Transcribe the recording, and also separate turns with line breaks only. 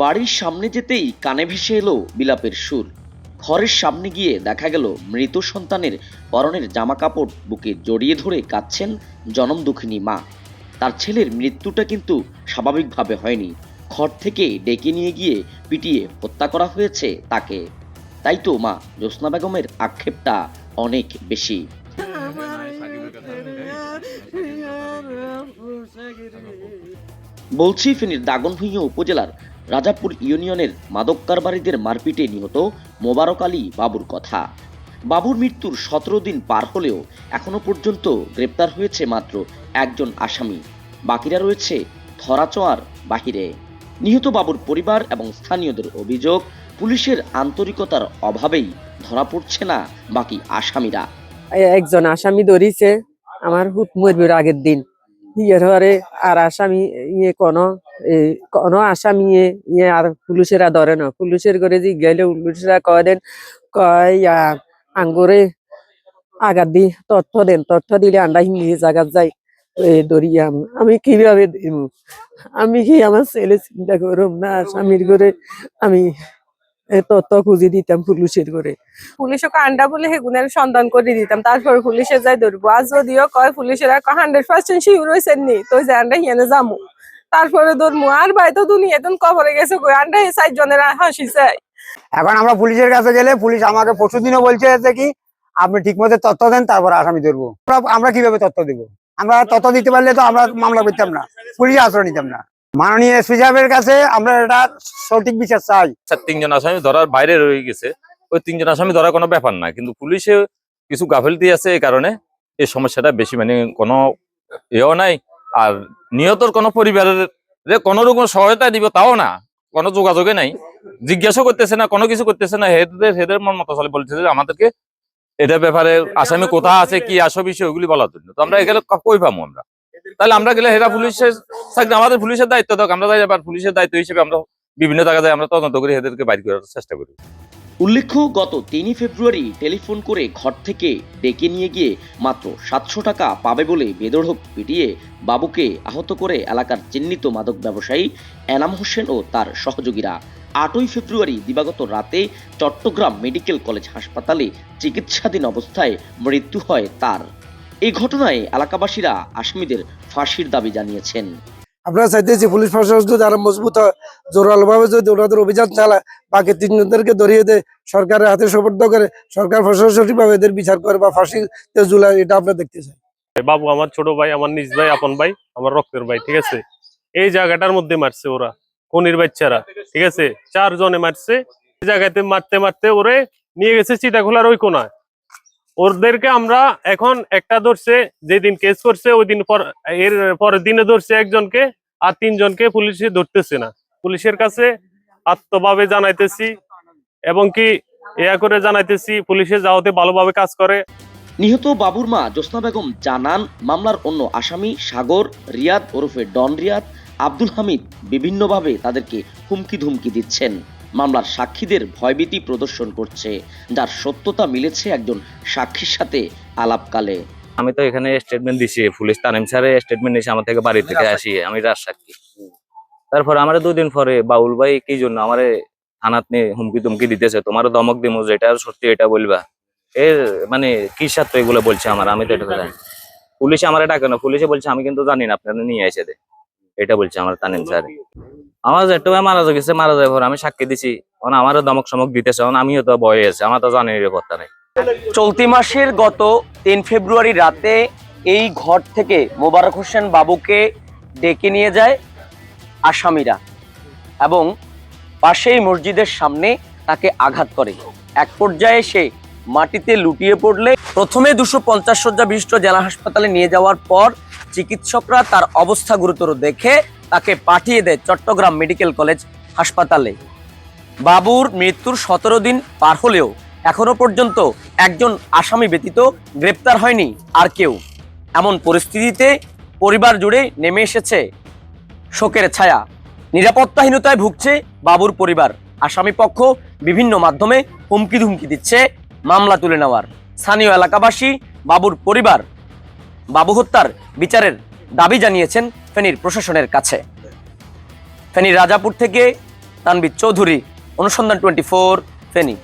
বাড়ির সামনে যেতেই কানে ভেসে এলো বিলাপের সুর। ঘরের সামনে গিয়ে দেখা গেল মৃত সন্তানের পরনের জামা কাপড় বুকে জড়িয়ে ধরে কাঁদছেন জনম দুঃখিনী মা। তার ছেলের মৃত্যুটা কিন্তু স্বাভাবিকভাবে হয়নি। ঘর থেকে ডেকে নিয়ে গিয়ে পিটিয়ে হত্যা করা হয়েছে তাকে। তাই তো মা, জ্যোৎস্না বেগমের আক্ষেপটা অনেক বেশি। বলছি, ফেনীর দাগনভূঞা উপজেলার রাজাপুর ইউনিয়নের মাদক কারবারিদের মারপিটে নিহত মোবারক আলী বাবুর কথা। বাবুর মৃত্যুর সতেরো দিন পার হলেও এখনও পর্যন্ত গ্রেপ্তার হয়েছে মাত্র একজন আসামি। বাকিরা রয়েছে ধরাচোয়ার বাহিরে। নিহত বাবুর পরিবার এবং স্থানীয়দের অভিযোগ, পুলিশের আন্তরিকতার অভাবেই ধরা পড়ছে না বাকি আসামিরা।
একজন আসামি ধরিছে, আমার হুত মরবির আগের দিন। ইয়ে ধরে, আর আসামি ইয়ে কোন কোন আসামি ইয়ে ইয়ে আর পুলিশেরা ধরে না। পুলিশের করে যে গেলে পুলিশেরা কয় দেন, কয় আঙ্গুরে আগার দি, তথ্য দেন। তথ্য দিলে আন্ডা হিন্দি জায়গা যাই। ধরিয়াম আমি কীভাবে দিব আমি কি আমার ছেলে চিন্তা করুম না? আসামির করে আমি তথ্য খুঁজে দিতাম পুলিশের করে
পুলিশকে আন্ডা বলে হেগুনের সন্ধান করে দিতাম। তারপর পুলিশে যাই ধরবো। আর যদিও কয় পুলিশের হান্ড্রেড পার্সেন্ট শিওর হয়েছেন নি তো যে আন্ডা হিয়ানে যামু। তারপরে ধরমু আর ভাই তো দুনিয়া কবরে গেছে কই? আন্ডা এই জনের হাসি চাই।
এখন আমরা পুলিশের কাছে গেলে পুলিশ আমাকে পরশু দিনও বলছে যে কি আপনি ঠিক মতো তথ্য দেন তারপর আসামি ধরবো। আমরা- আমরা কীভাবে তথ্য দিব? আমরা তথ্য দিতে পারলে তো আমরা মামলা করতাম না। পুলিশ আশ্রয় নিতাম না। মাননীয় এসপি সাহেবের কাছে আমরা এটা সঠিক বিচার চাই।
স্যার তিনজন আসামি ধরার বাইরে রয়ে গেছে। ওই তিনজন আসামি ধরার কোনো ব্যাপার না কিন্তু পুলিশে কিছু গাফিলতি আছে এই কারণে এই সমস্যাটা বেশি মানে কোনো এও নাই। আর নিহতর কোনো পরিবারের যে কোনো রকম সহায়তা দিব তাও না, কোনো যোগাযোগে নাই। জিজ্ঞাসা করতেছে না, কোনো কিছু করতেছে না, হেদের হেদের মন মতো চলে বলছে যে আমাদেরকে এটা ব্যাপারে আসামি কোথায় আছে, কি আসো বিষয় ওগুলি বলার জন্য। তো আমরা এখানে কই পাবো আমরা? তাহলে আমরা গেলে হেরা পুলিশের থাকলে আমাদের পুলিশের দায়িত্ব থাক, আমরা যাই এবার পুলিশের দায়িত্ব হিসেবে আমরা বিভিন্ন জায়গায় আমরা তদন্ত করে এদেরকে বাইর করার চেষ্টা করি।
উল্লেখ্য, গত তিনই ফেব্রুয়ারি টেলিফোন করে ঘর থেকে ডেকে নিয়ে গিয়ে মাত্র সাতশো টাকা পাবে বলে বেদড়ক পিটিয়ে বাবুকে আহত করে এলাকার চিহ্নিত মাদক ব্যবসায়ী এনাম হোসেন ও তার সহযোগীরা। আটই ফেব্রুয়ারি দিবাগত রাতে চট্টগ্রাম মেডিকেল কলেজ হাসপাতালে চিকিৎসাধীন অবস্থায় মৃত্যু হয় তার। এই ঘটনায় এলাকাবাসীরা আসামিদের ফাঁসির দাবি জানিয়েছেন।
আমরা চাইতেছি পুলিশ প্রশাসন যদি আরও মজবুত হয় জোরালো ভাবে যদি ওনাদের অভিযান চালায় বাকি তিনজনদেরকে ধরিয়ে দেয় সরকারের হাতে সুপর্দ করে সরকার প্রশাসনিক ভাবে এদের বিচার করে বা ফাঁসিতে ঝুলায় এটা আমরা দেখতে চাই।
বাবু আমার ছোট ভাই আমার নিজ ভাই আপন ভাই আমার রক্তের ভাই ঠিক আছে? এই জায়গাটার মধ্যে মারছে ওরা কনির বাচ্চারা ঠিক আছে? চার জনে মারছে এই জায়গাতে মারতে মারতে ওরে নিয়ে গেছে চিটাখোলার ওই কোনায়। ওদেরকে আমরা এখন একটা ধরছে, যেদিন কেস করছে ওই দিন পর, এর পরের দিনে ধরছে একজনকে আর তিনজনকে পুলিশে ধরতেছে না। পুলিশের কাছে আত্মভাবে জানাইতেছি এবং কি ইয়া করে জানাইতেছি, পুলিশে যাওয়াতে ভালোভাবে কাজ করে।
নিহত বাবুর মা জ্যোৎস্না বেগম জানান, মামলার অন্য আসামি সাগর, রিয়াদ ওরফে ডন রিয়াদ, আব্দুল হামিদ বিভিন্নভাবে তাদেরকে হুমকি ধুমকি দিচ্ছেন। মামলার সাক্ষীদের ভয়ভীতি প্রদর্শন করছে যার সত্যতা মিলেছে একজন সাক্ষীর সাথে আলাপকালে।
আমি তো এখানে স্টেটমেন্ট দিছি পুলিশ তানিম স্যারে স্টেটমেন্ট নিয়েছে আমার থেকে বাড়ি থেকে আসি আমি রাজসাক্ষী তারপরে আমার দুদিন পরে বাউল ভাই কি জন্য আমারে থানাত নিয়ে হুমকি তুমকি দিতেছে তোমারও দমক দিমু যেটা সত্যি এটা বলবা। এর মানে কি সাথে এগুলো বলছে আমার? আমি তো এটা জানি পুলিশে আমার ডাকে না পুলিশে বলছে আমি কিন্তু জানি না আপনারা নিয়ে এসে দে। এটা বলছে আমার তানিম স্যার। আমার ভাই মারা গেছে মারা যাওয়ার পর আমি সাক্ষী দিছি। এখন আমারও দমক সমক দিতেছে এখন আমিও তো বয়ে আছে, আমার তো জানি কথা নেই।
চলতি মাসের গত তিন ফেব্রুয়ারি রাতে এই ঘর থেকে মোবারক হোসেন বাবুকে ডেকে নিয়ে যায় আসামিরা এবং পাশেই মসজিদের সামনে তাকে আঘাত করে। এক পর্যায়ে সে মাটিতে লুটিয়ে পড়লে প্রথমে দুশো পঞ্চাশ শয্যা বিশিষ্ট জেলা হাসপাতালে নিয়ে যাওয়ার পর চিকিৎসকরা তার অবস্থা গুরুতর দেখে তাকে পাঠিয়ে দেয় চট্টগ্রাম মেডিকেল কলেজ হাসপাতালে। বাবুর মৃত্যুর সতেরো দিন পার হলেও এখনও পর্যন্ত একজন আসামি ব্যতীত গ্রেপ্তার হয়নি আর কেউ। এমন পরিস্থিতিতে পরিবার জুড়ে নেমে এসেছে শোকের ছায়া। নিরাপত্তাহীনতায় ভুগছে বাবুর পরিবার। আসামি পক্ষ বিভিন্ন মাধ্যমে হুমকি ধুমকি দিচ্ছে মামলা তুলে নেওয়ার। স্থানীয় এলাকাবাসী বাবুর পরিবার, বাবু হত্যার বিচারের দাবি জানিয়েছেন ফেনীর প্রশাসনের কাছে। ফেনীর রাজাপুর থেকে তানবির চৌধুরী অনুসন্ধান টোয়েন্টি ফোর ফেনী।